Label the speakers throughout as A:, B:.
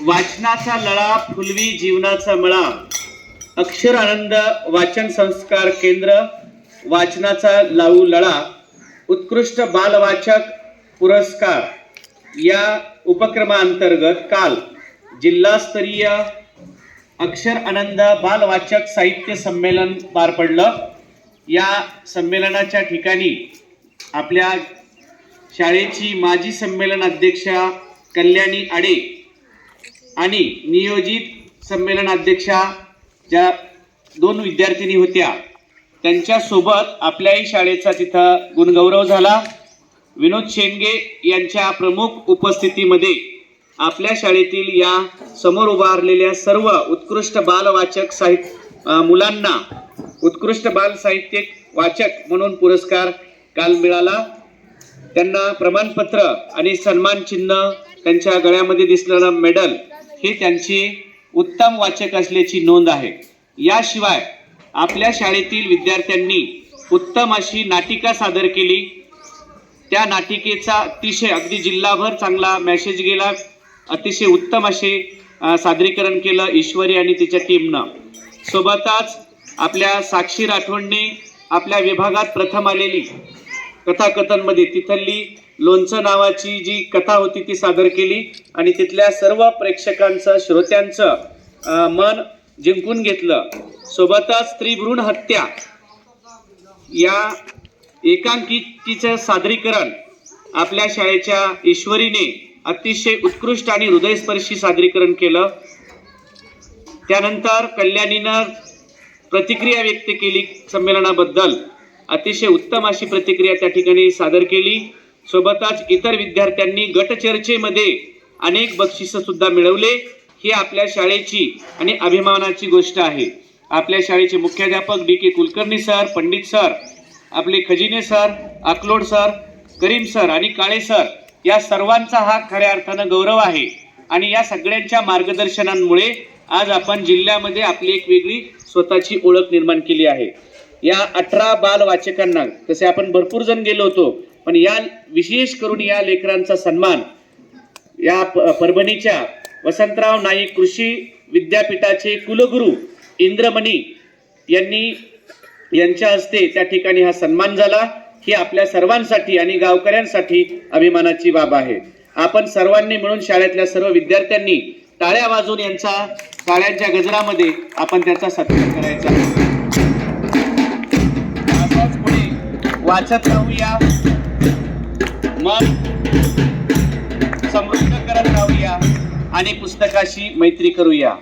A: वाचनाचा लळा फुलवी जीवनाचा मळा. अक्षर आनंद वाचन संस्कार केंद्र वाचनाचा लावू लळा उत्कृष्ट बालवाचक पुरस्कार. या उपक्रमांतर्गत काल जिल्हास्तरीय अक्षर आनंद बालवाचक साहित्य संमेलन पार पडलं. या संमेलनाच्या ठिकाणी आपल्या शाळेची माजी संमेलन अध्यक्षा कल्याणी आडे आणि नियोजित संमेलन अध्यक्षा ज्या दोन विद्यार्थिनी होत्या त्यांच्यासोबत आपल्याही शाळेचा तिथं गुणगौरव झाला. विनोद शेंडगे यांच्या प्रमुख उपस्थितीमध्ये आपल्या शाळेतील या समोर उभारलेल्या सर्व उत्कृष्ट बालवाचक साहित्य मुलांना उत्कृष्ट बाल साहित्यिक वाचक म्हणून पुरस्कार काल मिळाला. त्यांना प्रमाणपत्र आणि सन्मान चिन्ह त्यांच्या गळ्यामध्ये दिसणारं मेडल हे त्यांची उत्तम वाचक असल्याची नोंद आहे. याशिवाय आपल्या शाळेतील विद्यार्थ्यांनी उत्तम अशी नाटिका सादर केली. त्या नाटिकेचा अतिशय अगदी जिल्हाभर चांगला मॅसेज गेला. अतिशय उत्तम असे सादरीकरण केलं ईश्वरी आणि तिच्या टीमनं सोबतच आपल्या साक्षी राठोडने आपल्या विभागात प्रथम आलेली कथाकथनमध्ये तिथली लोणचं नावाची जी कथा होती ती सादर केली आणि तिथल्या सर्व प्रेक्षकांचं श्रोत्यांचं मन जिंकून घेतलं. सोबतच स्त्री भ्रूण हत्या या एकांकिकेचं सादरीकरण आपल्या शाळेच्या ईश्वरीने अतिशय उत्कृष्ट आणि हृदयस्पर्शी सादरीकरण केलं. त्यानंतर कल्याणीनं प्रतिक्रिया व्यक्त केली संमेलनाबद्दल. अतिशय उत्तम अशी प्रतिक्रिया त्या ठिकाणी सादर केली. सोबतच इतर विद्यार्थ्यांनी गटचर्चेमध्ये अनेक बक्षिसं सुद्धा मिळवले. ही आपल्या शाळेची आणि अभिमानाची गोष्ट आहे. आपल्या शाळेचे मुख्याध्यापक D K Kulkarni sir Pandit sir आपले खजिने sir Aklod sir Karim sir आणि काळे सर या सर्वांचा हा खऱ्या अर्थानं गौरव आहे. आणि या सगळ्यांच्या मार्गदर्शनांमुळे आज आपण जिल्ह्यामध्ये आपली एक वेगळी स्वतःची ओळख निर्माण केली आहे. या अठरा बाल वाचकांना तसे आपण भरपूर जण गेलो होतो पण या विशेष करून या लेकरांचा सन्मान या प- परभणीच्या वसंतराव नाईक कृषी विद्यापीठाचे कुलगुरू इंद्रमणी यांनी यांच्या हस्ते त्या ठिकाणी हा सन्मान झाला. ही आपल्या सर्वांसाठी आणि गावकऱ्यांसाठी अभिमानाची बाब आहे. आपण सर्वांनी मिळून शाळेतल्या सर्व विद्यार्थ्यांनी टाळ्या वाजून यांचा टाळ्यांच्या गजरामध्ये आपण त्याचा सत्कार करायचा असाच पुढे वाचत राहूया. मग समृद्ध करत राहूया आणि पुस्तकाशी मैत्री करूया.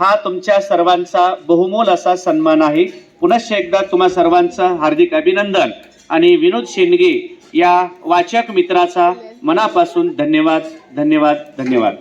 A: हा तुमच्या सर्वांचा बहुमोल असा सन्मान आहे. पुनश्च एकदा तुम्हा सर्वांचं हार्दिक अभिनंदन. आणि विनोद शेंडगे या वाचक मित्राचा मनापासून धन्यवाद धन्यवाद धन्यवाद.